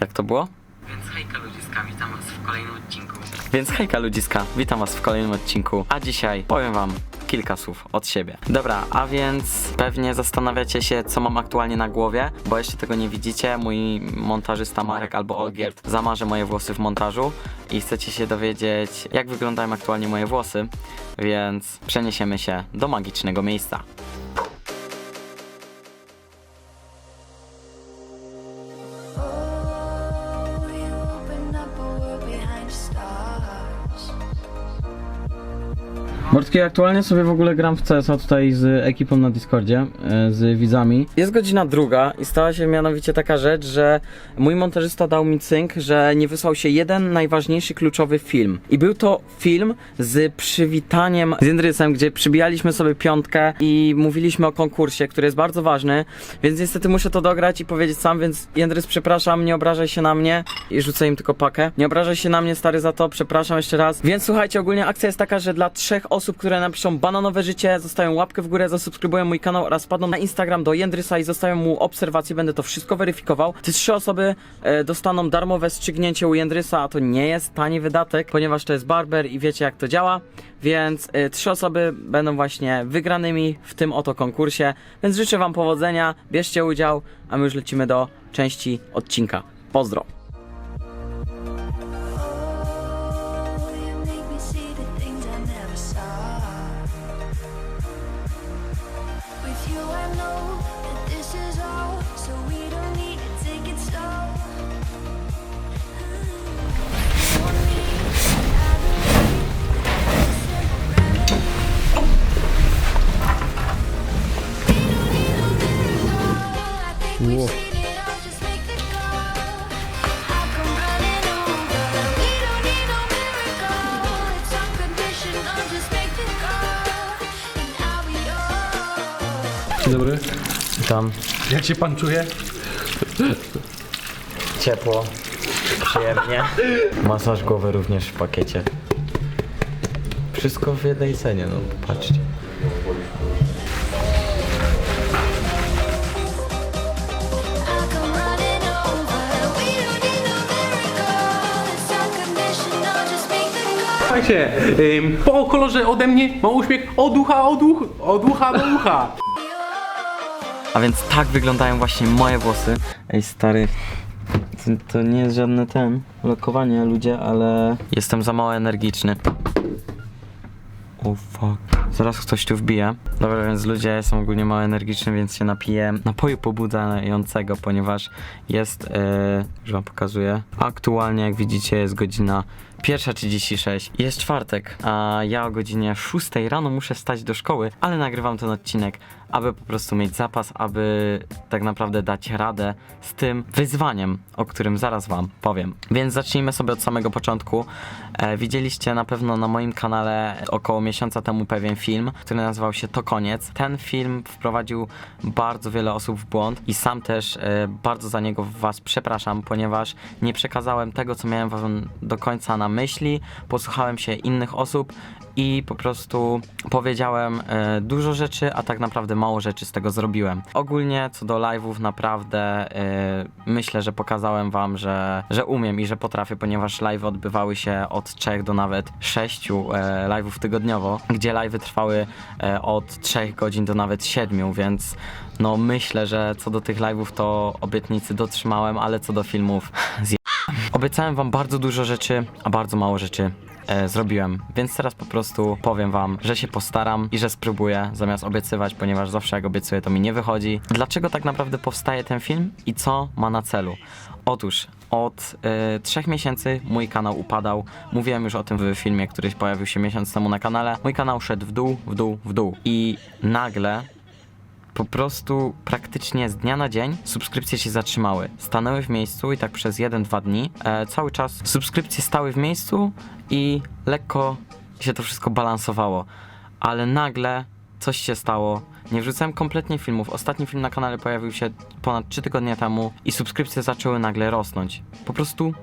Jak to było? Więc hejka ludziska, witam was w kolejnym odcinku. Więc hejka ludziska, witam was w kolejnym odcinku, a dzisiaj powiem wam kilka słów od siebie. Dobra, a więc pewnie zastanawiacie się, co mam aktualnie na głowie, bo jeszcze tego nie widzicie. Mój montażysta Marek albo Olgierd zamarzy moje włosy w montażu i chcecie się dowiedzieć, jak wyglądają aktualnie moje włosy, więc przeniesiemy się do magicznego miejsca. Aktualnie sobie w ogóle gram w CS-a tutaj z ekipą na Discordzie, e, z widzami. Jest godzina druga i stała się mianowicie taka rzecz, że mój montażysta dał mi cynk, że nie wysłał się jeden najważniejszy kluczowy film. I był to film z przywitaniem z Jędrysem, gdzie przybijaliśmy sobie piątkę i mówiliśmy o konkursie, który jest bardzo ważny, więc niestety muszę to dograć i powiedzieć sam, więc Jędrys przepraszam, nie obrażaj się na mnie i rzucę im tylko pakę. Nie obrażaj się na mnie stary za to, przepraszam jeszcze raz. Więc słuchajcie, ogólnie akcja jest taka, że dla trzech osób, które napiszą bananowe życie, zostawią łapkę w górę, zasubskrybują mój kanał oraz wpadną na Instagram do Jędrysa i zostawią mu obserwację, będę to wszystko weryfikował. Te trzy osoby e, dostaną darmowe strzygnięcie u Jędrysa, a to nie jest tani wydatek, ponieważ to jest barber i wiecie jak to działa. Więc e, trzy osoby będą właśnie wygranymi w tym oto konkursie, więc życzę wam powodzenia, bierzcie udział, a my już lecimy do części odcinka. Pozdro! Dzień dobry. Tam Jak się pan czuje? ciepło, przyjemnie. Masaż głowy również w pakiecie. Wszystko w jednej cenie, no patrzcie. Come running over. We don't need no miracle. It's unconditional. Just make the call. Słuchajcie, ym, po kolorze ode mnie ma uśmiech od ucha, od, uch, od ucha do ucha. A więc tak wyglądają właśnie moje włosy. Ej stary, to, to nie jest żadne ten, lokowanie ludzie, ale jestem za mało energiczny. O fuck. Zaraz ktoś tu wbije. Dobra, więc ludzie, jestem ogólnie mało energiczny, więc się napiję napoju pobudzającego, ponieważ jest, yy, już wam pokazuję. Aktualnie, jak widzicie, jest godzina 1.36. Jest czwartek, a ja o godzinie 6 rano muszę stać do szkoły, ale nagrywam ten odcinek, aby po prostu mieć zapas, aby tak naprawdę dać radę z tym wyzwaniem, o którym zaraz wam powiem. Więc zacznijmy sobie od samego początku. E, widzieliście na pewno na moim kanale około miesiąca temu pewien film, który nazywał się To Koniec. Ten film wprowadził bardzo wiele osób w błąd i sam też e, bardzo za niego was przepraszam, ponieważ nie przekazałem tego, co miałem wam do końca na myśli, posłuchałem się innych osób i po prostu powiedziałem e, dużo rzeczy, a tak naprawdę mało rzeczy z tego zrobiłem. Ogólnie co do live'ów naprawdę e, myślę, że pokazałem wam, że, że umiem i że potrafię, ponieważ live odbywały się od 3 do nawet 6 e, live'ów tygodniowo, gdzie live'y trwały e, od 3 godzin do nawet 7, więc no myślę, że co do tych live'ów to obietnicy dotrzymałem, ale co do filmów zje... Obiecałem wam bardzo dużo rzeczy, a bardzo mało rzeczy e, zrobiłem, więc teraz po prostu powiem wam, że się postaram i że spróbuję zamiast obiecywać, ponieważ zawsze jak obiecuję to mi nie wychodzi. Dlaczego tak naprawdę powstaje ten film i co ma na celu? Otóż od e, trzech miesięcy mój kanał upadał. Mówiłem już o tym w filmie, który pojawił się miesiąc temu na kanale. Mój kanał szedł w dół, w dół, w dół. I nagle po prostu praktycznie z dnia na dzień subskrypcje się zatrzymały. Stanęły w miejscu i tak przez 1-2 dni e, cały czas subskrypcje stały w miejscu i lekko się to wszystko balansowało. Ale nagle coś się stało. Nie wrzucałem kompletnie filmów. Ostatni film na kanale pojawił się ponad 3 tygodnie temu i subskrypcje zaczęły nagle rosnąć. Po prostu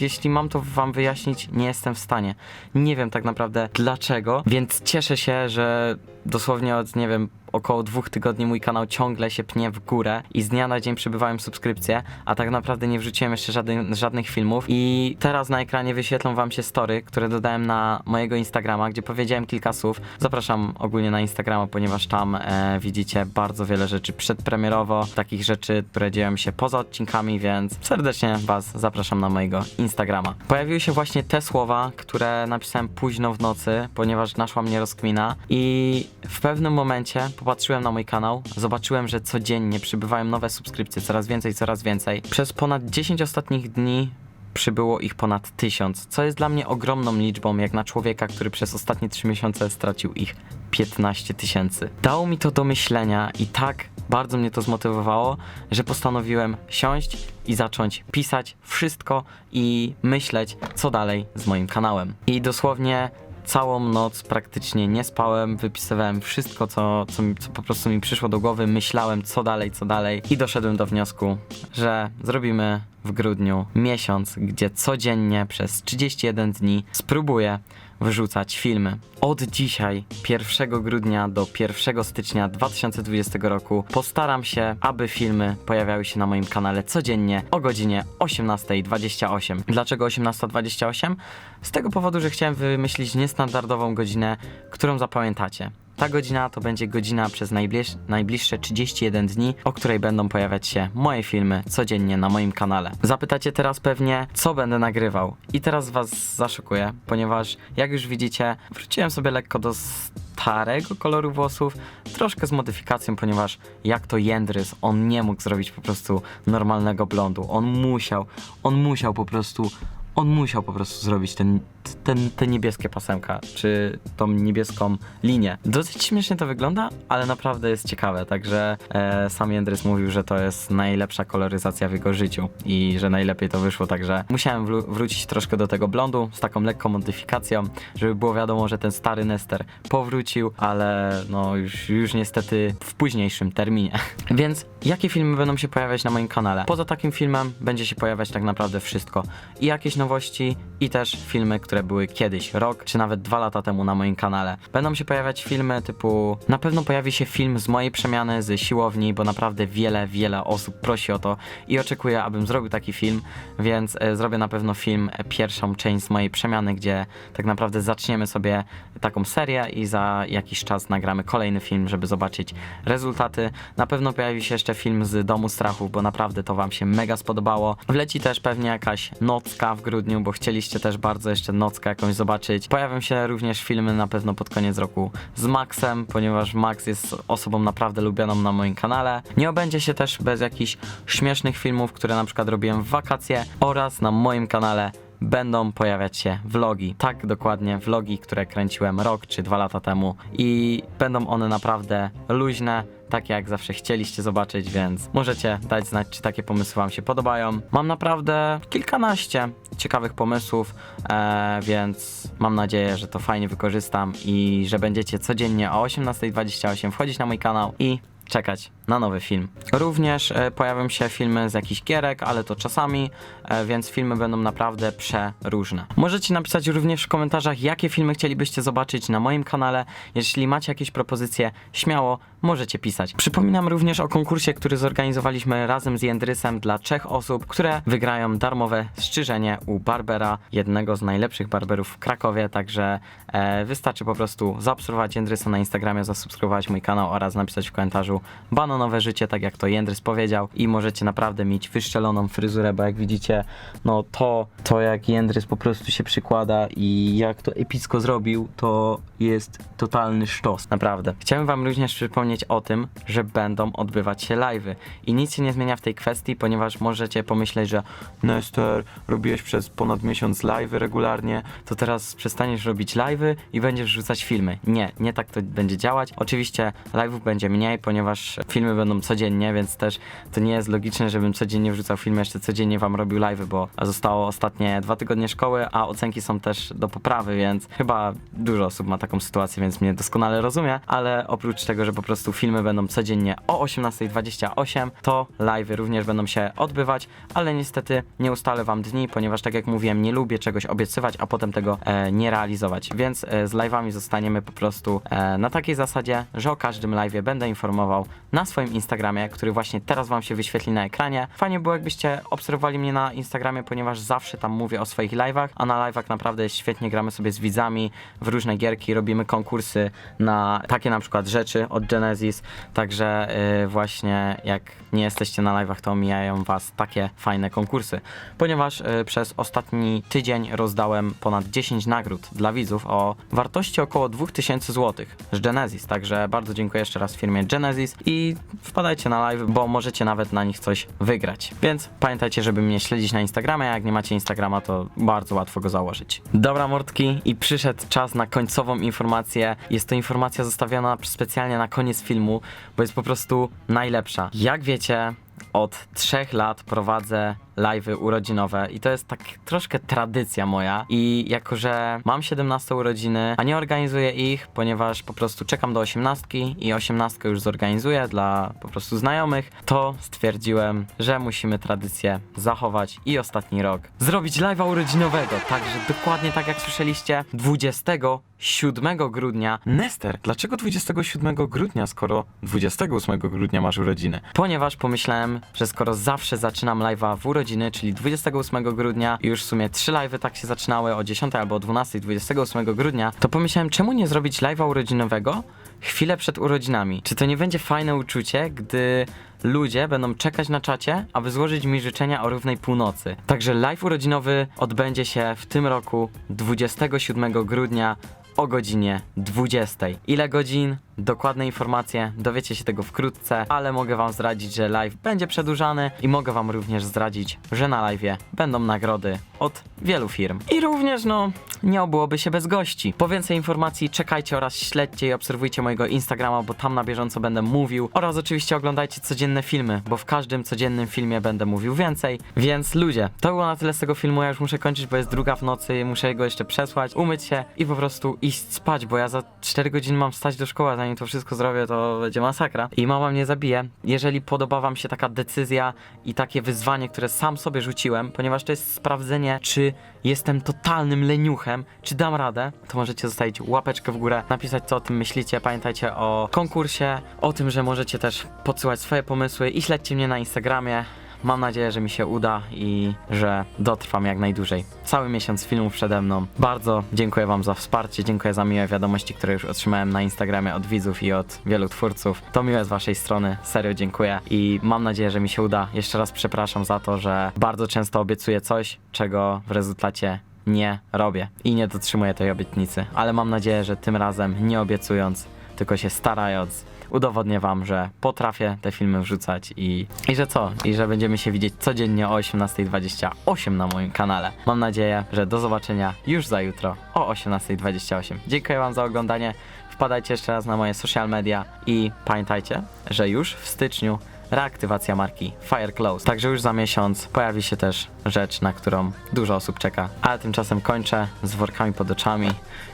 jeśli mam to wam wyjaśnić, nie jestem w stanie. Nie wiem tak naprawdę dlaczego, więc cieszę się, że dosłownie od, nie wiem, około dwóch tygodni mój kanał ciągle się pnie w górę i z dnia na dzień przybywają subskrypcje, a tak naprawdę nie wrzuciłem jeszcze żadnych, filmów i teraz na ekranie wyświetlą wam się story, które dodałem na mojego Instagrama, gdzie powiedziałem kilka słów. Zapraszam ogólnie na Instagrama, ponieważ tam e, widzicie bardzo wiele rzeczy przedpremierowo, takich rzeczy, które dzieją się poza odcinkami, więc serdecznie was zapraszam na mojego Instagrama. Pojawiły się właśnie te słowa, które napisałem późno w nocy, ponieważ naszła mnie rozkmina i w pewnym momencie popatrzyłem na mój kanał, zobaczyłem, że codziennie przybywają nowe subskrypcje, coraz więcej, coraz więcej. Przez ponad 10 ostatnich dni przybyło ich ponad 1000, co jest dla mnie ogromną liczbą, jak na człowieka, który przez ostatnie 3 miesiące stracił ich 15 tysięcy. Dało mi to do myślenia i tak bardzo mnie to zmotywowało, że postanowiłem siąść i zacząć pisać wszystko i myśleć, co dalej z moim kanałem. I dosłownie całą noc praktycznie nie spałem, wypisywałem wszystko, co, co, mi- co po prostu mi przyszło do głowy, myślałem, co dalej, co dalej i doszedłem do wniosku, że zrobimy w grudniu miesiąc, gdzie codziennie przez 31 dni spróbuję wyrzucać filmy. Od dzisiaj, 1 grudnia do 1 stycznia 2020 roku, postaram się, aby filmy pojawiały się na moim kanale codziennie o godzinie 18.28. Dlaczego 18.28? Z tego powodu, że chciałem wymyślić niestandardową godzinę, którą zapamiętacie. Ta godzina to będzie godzina przez najbliż, najbliższe 31 dni, o której będą pojawiać się moje filmy codziennie na moim kanale. Zapytacie teraz pewnie, co będę nagrywał. I teraz was zaszokuję, ponieważ jak już widzicie, wróciłem sobie lekko do starego koloru włosów, troszkę z modyfikacją, ponieważ jak to Jędrys, on nie mógł zrobić po prostu normalnego blondu. On musiał, on musiał po prostu on musiał po prostu zrobić ten, ten, te niebieskie pasemka, czy tą niebieską linię. Dosyć śmiesznie to wygląda, ale naprawdę jest ciekawe, także e, sam Jędrys mówił, że to jest najlepsza koloryzacja w jego życiu i że najlepiej to wyszło, także musiałem wró- wrócić troszkę do tego blondu z taką lekką modyfikacją, żeby było wiadomo, że ten stary Nester powrócił, ale no już, już niestety w późniejszym terminie. Więc jakie filmy będą się pojawiać na moim kanale? Poza takim filmem będzie się pojawiać tak naprawdę wszystko. I jakieś nowości, i też filmy, które były kiedyś, rok czy nawet dwa lata temu na moim kanale. Będą się pojawiać filmy typu. Na pewno pojawi się film z mojej przemiany z siłowni, bo naprawdę wiele, wiele osób prosi o to i oczekuje, abym zrobił taki film, więc e, zrobię na pewno film, e, pierwszą część z mojej przemiany, gdzie tak naprawdę zaczniemy sobie taką serię i za jakiś czas nagramy kolejny film, żeby zobaczyć rezultaty. Na pewno pojawi się jeszcze film z Domu Strachów, bo naprawdę to Wam się mega spodobało. Wleci też pewnie jakaś nocka w grudniu, bo chcieliście też bardzo jeszcze nockę jakąś zobaczyć. Pojawią się również filmy na pewno pod koniec roku z Maxem, ponieważ Max jest osobą naprawdę lubioną na moim kanale. Nie obędzie się też bez jakichś śmiesznych filmów, które na przykład robiłem w wakacje oraz na moim kanale będą pojawiać się vlogi. Tak, dokładnie, vlogi, które kręciłem rok czy dwa lata temu i będą one naprawdę luźne, takie jak zawsze chcieliście zobaczyć, więc możecie dać znać, czy takie pomysły Wam się podobają. Mam naprawdę kilkanaście ciekawych pomysłów, e, więc mam nadzieję, że to fajnie wykorzystam i że będziecie codziennie o 18.28 wchodzić na mój kanał i czekać na nowy film. Również e, pojawią się filmy z jakichś gierek, ale to czasami, e, więc filmy będą naprawdę przeróżne. Możecie napisać również w komentarzach, jakie filmy chcielibyście zobaczyć na moim kanale. Jeśli macie jakieś propozycje, śmiało możecie pisać. Przypominam również o konkursie, który zorganizowaliśmy razem z Jędrysem dla trzech osób, które wygrają darmowe strzyżenie u Barbera, jednego z najlepszych barberów w Krakowie, także e, wystarczy po prostu zaobserwować Jędrysa na Instagramie, zasubskrybować mój kanał oraz napisać w komentarzu banonowe życie, tak jak to Jędrys powiedział i możecie naprawdę mieć wyszczeloną fryzurę, bo jak widzicie, no to, to jak Jędrys po prostu się przykłada i jak to epicko zrobił, to jest totalny sztos, naprawdę. Chciałem wam również przypomnieć o tym, że będą odbywać się live'y i nic się nie zmienia w tej kwestii, ponieważ możecie pomyśleć, że Nester, robiłeś przez ponad miesiąc live'y regularnie, to teraz przestaniesz robić live'y i będziesz rzucać filmy. Nie, nie tak to będzie działać. Oczywiście live'ów będzie mniej, ponieważ ponieważ filmy będą codziennie, więc też to nie jest logiczne, żebym codziennie wrzucał filmy, jeszcze codziennie wam robił live'y, bo zostało ostatnie dwa tygodnie szkoły, a ocenki są też do poprawy, więc chyba dużo osób ma taką sytuację, więc mnie doskonale rozumie, ale oprócz tego, że po prostu filmy będą codziennie o 18.28, to live'y również będą się odbywać, ale niestety nie ustalę wam dni, ponieważ tak jak mówiłem, nie lubię czegoś obiecywać, a potem tego e, nie realizować, więc e, z live'ami zostaniemy po prostu e, na takiej zasadzie, że o każdym live'ie będę informował na swoim Instagramie, który właśnie teraz wam się wyświetli na ekranie. Fajnie było, jakbyście obserwowali mnie na Instagramie, ponieważ zawsze tam mówię o swoich live'ach, a na live'ach naprawdę świetnie, gramy sobie z widzami w różne gierki, robimy konkursy na takie na przykład rzeczy od Genesis, także y, właśnie jak nie jesteście na live'ach, to omijają was takie fajne konkursy, ponieważ y, przez ostatni tydzień rozdałem ponad 10 nagród dla widzów o wartości około 2000 zł z Genesis, także bardzo dziękuję jeszcze raz firmie Genesis i wpadajcie na live, bo możecie nawet na nich coś wygrać. Więc pamiętajcie, żeby mnie śledzić na Instagramie, a jak nie macie Instagrama, to bardzo łatwo go założyć. Dobra mordki i przyszedł czas na końcową informację. Jest to informacja zostawiona specjalnie na koniec filmu, bo jest po prostu najlepsza. Jak wiecie, od trzech lat prowadzę live'y urodzinowe i to jest tak troszkę tradycja moja i jako, że mam 17 urodziny, a nie organizuję ich, ponieważ po prostu czekam do 18 i 18 już zorganizuję dla po prostu znajomych, to stwierdziłem, że musimy tradycję zachować i ostatni rok zrobić live'a urodzinowego, także dokładnie tak jak słyszeliście, 27 grudnia. Nester, dlaczego 27 grudnia, skoro 28 grudnia masz urodziny? Ponieważ pomyślałem, że skoro zawsze zaczynam live'a w urodziny, czyli 28 grudnia, już w sumie 3 live'y tak się zaczynały o 10 albo o 12 28 grudnia, to pomyślałem, czemu nie zrobić live'a urodzinowego chwilę przed urodzinami? Czy to nie będzie fajne uczucie, gdy ludzie będą czekać na czacie, aby złożyć mi życzenia o równej północy? Także live urodzinowy odbędzie się w tym roku 27 grudnia o godzinie 20. Ile godzin? Dokładne informacje dowiecie się tego wkrótce, ale mogę wam zdradzić, że live będzie przedłużany i mogę wam również zdradzić, że na live będą nagrody od wielu firm. I również, no, nie obyłoby się bez gości. Po więcej informacji czekajcie oraz śledźcie i obserwujcie mojego Instagrama, bo tam na bieżąco będę mówił. Oraz oczywiście oglądajcie codzienne filmy, bo w każdym codziennym filmie będę mówił więcej. Więc ludzie, to było na tyle z tego filmu. Ja już muszę kończyć, bo jest druga w nocy, muszę go jeszcze przesłać, umyć się i po prostu iść spać, bo ja za 4 godziny mam wstać do szkoły, zanim to wszystko zrobię, to będzie masakra. I mama mnie zabije. Jeżeli podoba wam się taka decyzja i takie wyzwanie, które sam sobie rzuciłem, ponieważ to jest sprawdzenie, czy jestem totalnym leniuchem, czy dam radę, to możecie zostawić łapeczkę w górę, napisać co o tym myślicie. Pamiętajcie o konkursie, o tym, że możecie też podsyłać swoje pomysły i śledźcie mnie na Instagramie. Mam nadzieję, że mi się uda i że dotrwam jak najdłużej. Cały miesiąc filmów przede mną. Bardzo dziękuję Wam za wsparcie, dziękuję za miłe wiadomości, które już otrzymałem na Instagramie od widzów i od wielu twórców. To miłe z Waszej strony, serio dziękuję i mam nadzieję, że mi się uda. Jeszcze raz przepraszam za to, że bardzo często obiecuję coś, czego w rezultacie nie robię i nie dotrzymuję tej obietnicy, ale mam nadzieję, że tym razem nie obiecując, tylko się starając, udowodnię wam, że potrafię te filmy wrzucać i, i że co? I że będziemy się widzieć codziennie o 18.28 na moim kanale. Mam nadzieję, że do zobaczenia już za jutro o 18.28. Dziękuję wam za oglądanie. Wpadajcie jeszcze raz na moje social media i pamiętajcie, że już w styczniu reaktywacja marki Fire Close. Także już za miesiąc pojawi się też rzecz, na którą dużo osób czeka. Ale tymczasem kończę z workami pod oczami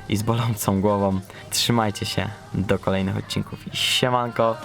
i z bolącą głową. Trzymajcie się do kolejnych odcinków siemanko.